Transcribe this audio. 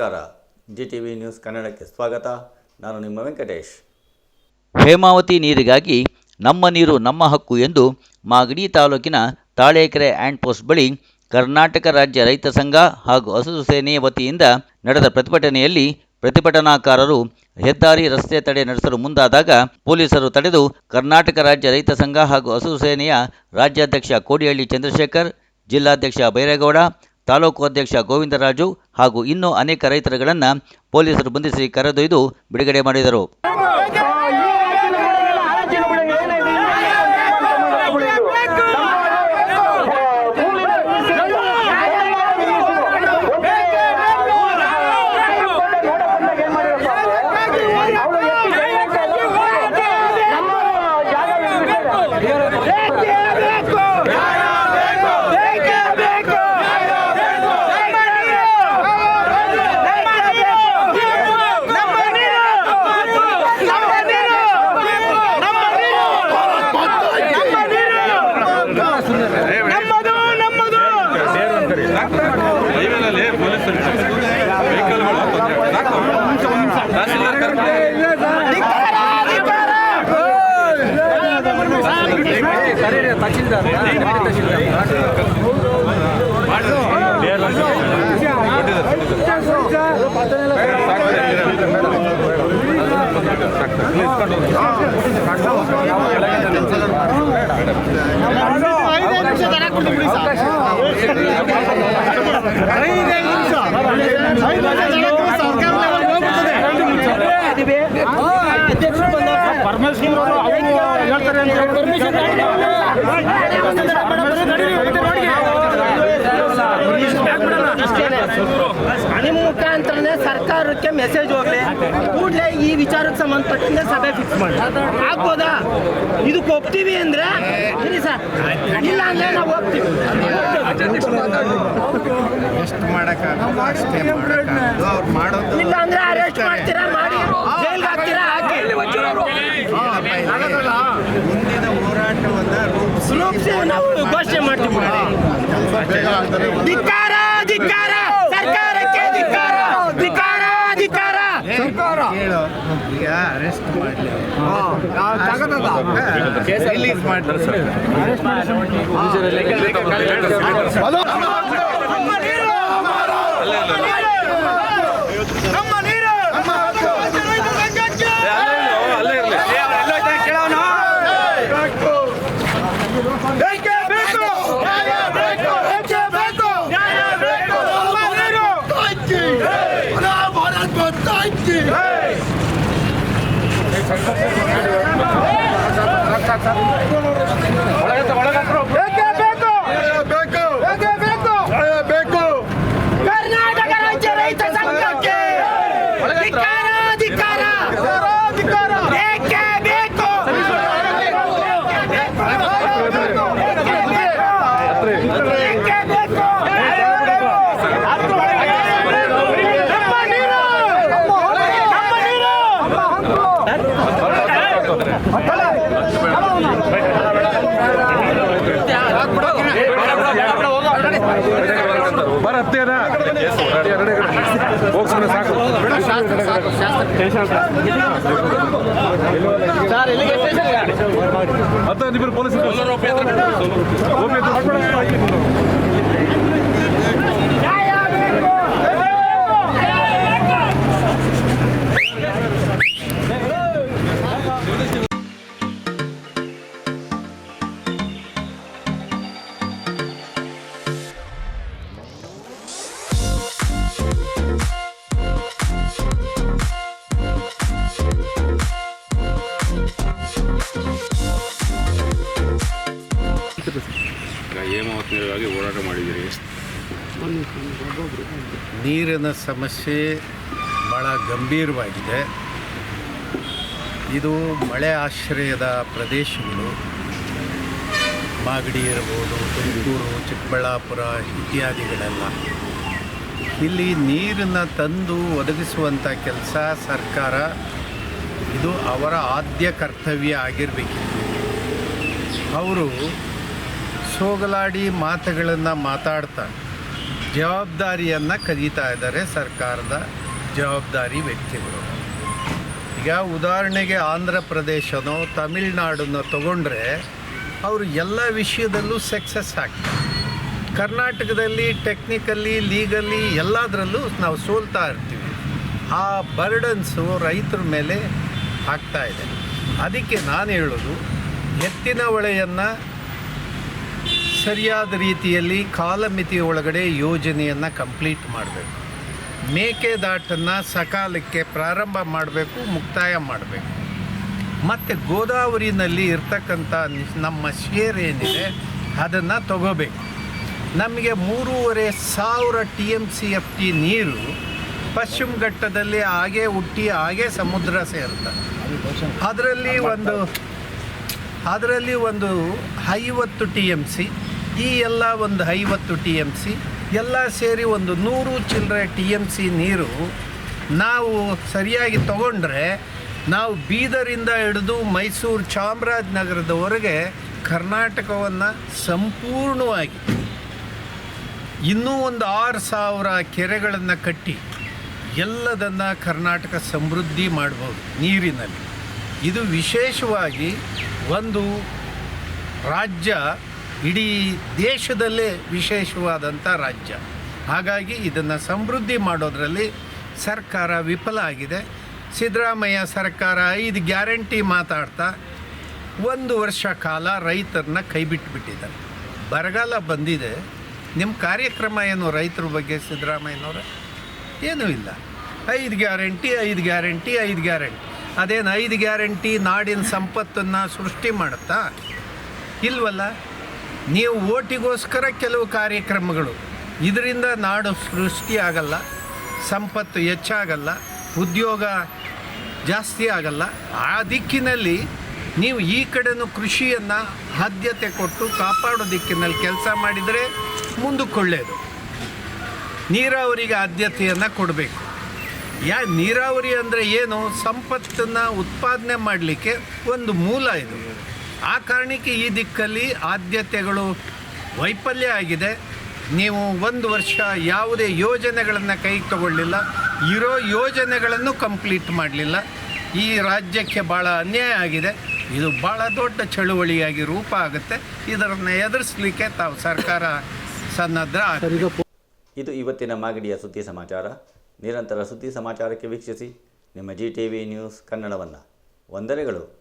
ನಮಸ್ಕಾರ. G T V news ಕನ್ನಡಕ್ಕೆ ಸ್ವಾಗತ. ನಾನು ನಿಮ್ಮ ವೆಂಕಟೇಶ್. ಹೇಮಾವತಿ ನೀರಿಗಾಗಿ ನಮ್ಮ ನೀರು ನಮ್ಮ ಹಕ್ಕು ಎಂದು ಮಾಗಡಿ ತಾಲೂಕಿನ ತಾಳೇಕೆರೆ ಆ್ಯಂಡ್ ಪೋಸ್ಟ್ ಬಳಿ ಕರ್ನಾಟಕ ರಾಜ್ಯ ರೈತ ಸಂಘ ಹಾಗೂ ಹಸಿರು ಸೇನೆಯ ವತಿಯಿಂದ ನಡೆದ ಪ್ರತಿಭಟನೆಯಲ್ಲಿ ಪ್ರತಿಭಟನಾಕಾರರು ಹೆದ್ದಾರಿ ರಸ್ತೆ ತಡೆ ನಡೆಸಲು ಮುಂದಾದಾಗ ಪೊಲೀಸರು ತಡೆದು ಕರ್ನಾಟಕ ರಾಜ್ಯ ರೈತ ಸಂಘ ಹಾಗೂ ಹಸಿರು ಸೇನೆಯ ರಾಜ್ಯಾಧ್ಯಕ್ಷ ಕೋಡಿಹಳ್ಳಿ ಚಂದ್ರಶೇಖರ್, ಜಿಲ್ಲಾಧ್ಯಕ್ಷ ಬೈರೇಗೌಡ ತಾಲೂಕು ಅಧ್ಯಕ್ಷ ಗೋವಿಂದರಾಜು ಹಾಗೂ ಇನ್ನೂ ಅನೇಕ ರೈತರುಗಳನ್ನು ಪೊಲೀಸರು ಬಂಧಿಸಿ ಕರೆದೊಯ್ದು ಬಿಡುಗಡೆ ಮಾಡಿದರು. ಹೋಗ್ಬಿಡ್ತದೆ. ಪರಮೇಶ್ವರ್ ಅವರು ಹೇಳ್ತಾರೆ ಅಂತ ನಿಮ್ಮ ಮುಖಾಂತರನೇ ಸರ್ಕಾರಕ್ಕೆ ಮೆಸೇಜ್ ಹೋಗ್ಲಿ. ಕೂಡಲೇ ಈ ವಿಚಾರಕ್ಕೆ ಸಂಬಂಧಪಟ್ಟಂತೆ ಸಭೆ ಫಿಕ್ಸ್ ಮಾಡಿ. ಆಗ್ಬೋದಾ? ಇದಕ್ಕೆ ಒಪ್ತೀವಿ ಅಂದ್ರೆ ಇರಿ ಸರ್. ಇಲ್ಲ ಅಂದ್ರೆ ನಾವು ಹೋಗ್ತೀವಿ ಎಷ್ಟು ಮಾಡೋಕ್ಕಾಗಲ್ಲ ಅಷ್ಟೇ ಮಾಡೋಕ್ಕಾಗಲ್ಲ. ಅವ್ರು ಮಾಡೋದು ಇಲ್ಲ ಅಂದ್ರೆ ಅರೆಸ್ಟ್ ಮಾಡ್ತೀರಾ ಮಾಡಿ. ಜೈಲ್ಗೆ ಹಾಕ್ತೀರಾ ಹಾಕಿ. ರೂಪಿಸಿ ನಾವು ಘೋಷಣೆ ಮಾಡ್ತೀವಿ ಧಿಕ್ಕಾರ ಧಿಕ್ಕಾರ ಸರ್ಕಾರಕ್ಕೆ ಧಿಕ್ಕಾರ ಧಿಕ್ಕಾರ ಧಿಕ್ಕಾರ ಕೇಳೋ ಈಗ ಅರೆಸ್ಟ್ ಮಾಡಲಿ ರಿಲೀಸ್ ಮಾಡ್ತಾರೆ ನಮ್ಮ Denk ಬರ ಹತ್ತೇನ ಹೋಗಿ ಸುಮ್ಮನೆ ಸಾಕು ಹತ್ತ ನಿಬ್ಬರು ಪೊಲೀಸರು ನ್ಯಾಯ ಹೋರಾಟ ಮಾಡಿದ್ದೀರಿ? ನೀರಿನ ಸಮಸ್ಯೆ ಭಾಳ ಗಂಭೀರವಾಗಿದೆ. ಇದು ಮಳೆ ಆಶ್ರಯದ ಪ್ರದೇಶಗಳು. ಮಾಗಡಿ ಇರ್ಬೋದು, ತುಮಕೂರು, ಚಿಕ್ಕಬಳ್ಳಾಪುರ ಇತ್ಯಾದಿಗಳೆಲ್ಲ. ಇಲ್ಲಿ ನೀರನ್ನು ತಂದು ಒದಗಿಸುವಂಥ ಕೆಲಸ ಸರ್ಕಾರ ಇದು ಅವರ ಆದ್ಯ ಕರ್ತವ್ಯ ಆಗಿರಬೇಕಿತ್ತು. ಅವರು ಸೋಗಲಾಡಿ ಮಾತುಗಳನ್ನು ಮಾತಾಡ್ತಾ ಜವಾಬ್ದಾರಿಯನ್ನು ಕದೀತಾ ಇದ್ದಾರೆ ಸರ್ಕಾರದ ಜವಾಬ್ದಾರಿ ವ್ಯಕ್ತಿಗಳು. ಈಗ ಉದಾಹರಣೆಗೆ ಆಂಧ್ರ ಪ್ರದೇಶನೋ, ತಮಿಳ್ನಾಡನ್ನು ತಗೊಂಡ್ರೆ ಅವರು ಎಲ್ಲ ವಿಷಯದಲ್ಲೂ ಸಕ್ಸಸ್ ಆಗ್ತಾರೆ. ಕರ್ನಾಟಕದಲ್ಲಿ ಟೆಕ್ನಿಕಲಿ ಲೀಗಲಿ ಎಲ್ಲದರಲ್ಲೂ ನಾವು ಸೋಲ್ತಾ ಇರ್ತೀವಿ. ಆ ಬರ್ಡನ್ಸು ರೈತರ ಮೇಲೆ ಆಗ್ತಾಯಿದೆ ಅದಕ್ಕೆ ನಾನು ಹೇಳೋದು, ಎತ್ತಿನ ಹೊಳೆಯನ್ನು ಸರಿಯಾದ ರೀತಿಯಲ್ಲಿ ಕಾಲಮಿತಿ ಒಳಗಡೆ ಯೋಜನೆಯನ್ನು ಕಂಪ್ಲೀಟ್ ಮಾಡಬೇಕು. ಮೇಕೆದಾಟನ್ನು ಸಕಾಲಕ್ಕೆ ಪ್ರಾರಂಭ ಮಾಡಬೇಕು, ಮುಕ್ತಾಯ ಮಾಡಬೇಕು. ಮತ್ತು ಗೋದಾವರಿನಲ್ಲಿ ಇರ್ತಕ್ಕಂಥ ನಮ್ಮ ಶೇರ್ ಏನಿದೆ, ಅದನ್ನು ತಗೋಬೇಕು. ನಮಗೆ ಮೂರುವರೆ ಸಾವಿರ T M C F T ನೀರು ಪಶ್ಚಿಮ ಘಟ್ಟದಲ್ಲಿ ಹಾಗೆ ಹುಟ್ಟಿ, ಹಾಗೆ ಸಮುದ್ರ ಸೇರುತ್ತೆ. ಅದರಲ್ಲಿ ಒಂದು ಅದರಲ್ಲಿ ಒಂದು ಐವತ್ತು ಟಿ ಎಂ ಸಿ ಈ ಎಲ್ಲ ಒಂದು ಐವತ್ತು ಟಿ ಎಂ ಸಿ, ಎಲ್ಲ ಸೇರಿ ಒಂದು ನೂರು ಚಿಲ್ಲರೆ ಟಿ ಎಂ ಸಿ ನೀರು ನಾವು ಸರಿಯಾಗಿ ತಗೊಂಡ್ರೆ ನಾವು ಬೀದರಿಂದ ಹಿಡಿದು ಮೈಸೂರು ಚಾಮರಾಜನಗರದವರೆಗೆ ಕರ್ನಾಟಕವನ್ನು ಸಂಪೂರ್ಣವಾಗಿ ಇನ್ನೂ ಒಂದು ಆರು ಸಾವಿರ ಕೆರೆಗಳನ್ನು ಕಟ್ಟಿ ಎಲ್ಲದನ್ನು ಕರ್ನಾಟಕ ಸಮೃದ್ಧಿ ಮಾಡ್ಬೋದು ನೀರಿನಲ್ಲಿ. ಇದು ವಿಶೇಷವಾಗಿ ಒಂದು ರಾಜ್ಯ ಇಡೀ ದೇಶದಲ್ಲೇ ವಿಶೇಷವಾದಂಥ ರಾಜ್ಯ. ಹಾಗಾಗಿ ಇದನ್ನು ಸಮೃದ್ಧಿ ಮಾಡೋದರಲ್ಲಿ ಸರ್ಕಾರ ವಿಫಲ ಆಗಿದೆ. ಸಿದ್ದರಾಮಯ್ಯ ಸರ್ಕಾರ ಐದು ಗ್ಯಾರಂಟಿ ಮಾತಾಡ್ತಾ ಒಂದು ವರ್ಷ ಕಾಲ ರೈತರನ್ನ ಕೈಬಿಟ್ಬಿಟ್ಟಿದ್ದಾರೆ. ಬರಗಾಲ ಬಂದಿದೆ. ನಿಮ್ಮ ಕಾರ್ಯಕ್ರಮ ಏನು ರೈತರ ಬಗ್ಗೆ ಸಿದ್ದರಾಮಯ್ಯನವರ? ಏನೂ ಇಲ್ಲ. ಐದು ಗ್ಯಾರಂಟಿ ಐದು ಗ್ಯಾರಂಟಿ ಐದು ಗ್ಯಾರಂಟಿ. ಅದೇನು ಐದು ಗ್ಯಾರಂಟಿ ನಾಡಿನ ಸಂಪತ್ತನ್ನು ಸೃಷ್ಟಿ ಮಾಡುತ್ತಾ? ಇಲ್ವಲ್ಲ? ನೀವು ಓಟಿಗೋಸ್ಕರ ಕೆಲವು ಕಾರ್ಯಕ್ರಮಗಳು. ಇದರಿಂದ ನಾಡು ಸೃಷ್ಟಿಯಾಗಲ್ಲ ಸಂಪತ್ತು ಹೆಚ್ಚಾಗಲ್ಲ, ಉದ್ಯೋಗ ಜಾಸ್ತಿ ಆಗಲ್ಲ. ಆ ದಿಕ್ಕಿನಲ್ಲಿ ನೀವು ಈ ಕಡೆನೂ ಕೃಷಿಯನ್ನು ಆದ್ಯತೆ ಕೊಟ್ಟು ಕಾಪಾಡೋ ದಿಕ್ಕಿನಲ್ಲಿ ಕೆಲಸ ಮಾಡಿದರೆ ಮುಂದಕ್ಕೆ ಒಳ್ಳೆಯದು ನೀರಾವರಿಗೆ ಆದ್ಯತೆಯನ್ನು ಕೊಡಬೇಕು. ಯಾ ನೀರಾವರಿ ಅಂದರೆ ಏನು? ಸಂಪತ್ತನ್ನು ಉತ್ಪಾದನೆ ಮಾಡಲಿಕ್ಕೆ ಒಂದು ಮೂಲ ಇದು. ಆ ಕಾರಣಕ್ಕೆ ಈ ದಿಕ್ಕಲ್ಲಿ ಆದ್ಯತೆಗಳು ವೈಫಲ್ಯ ಆಗಿದೆ. ನೀವು ಒಂದು ವರ್ಷ ಯಾವುದೇ ಯೋಜನೆಗಳನ್ನು ಕೈ ತಗೊಳ್ಳಿಲ್ಲ. ಇರೋ ಯೋಜನೆಗಳನ್ನು ಕಂಪ್ಲೀಟ್ ಮಾಡಲಿಲ್ಲ. ಈ ರಾಜ್ಯಕ್ಕೆ ಭಾಳ ಅನ್ಯಾಯ ಆಗಿದೆ. ಇದು ಭಾಳ ದೊಡ್ಡ ಚಳುವಳಿಯಾಗಿ ರೂಪ ಆಗುತ್ತೆ. ಇದರನ್ನು ಎದುರಿಸಲಿಕ್ಕೆ ತಾವು ಸರ್ಕಾರ ಸನ್ನದ್ಧ ಇದು ಇವತ್ತಿನ ಮಾಗಡಿಯ ಸುದ್ದಿ ಸಮಾಚಾರ. ನಿರಂತರ ಸುದ್ದಿ ಸಮಾಚಾರಕ್ಕೆ ವೀಕ್ಷಿಸಿ. ನಿಮ್ಮ ಜಿ ಟಿ ವಿ ನ್ಯೂಸ್ ಕನ್ನಡವನ್ನು. ವಂದನೆಗಳು.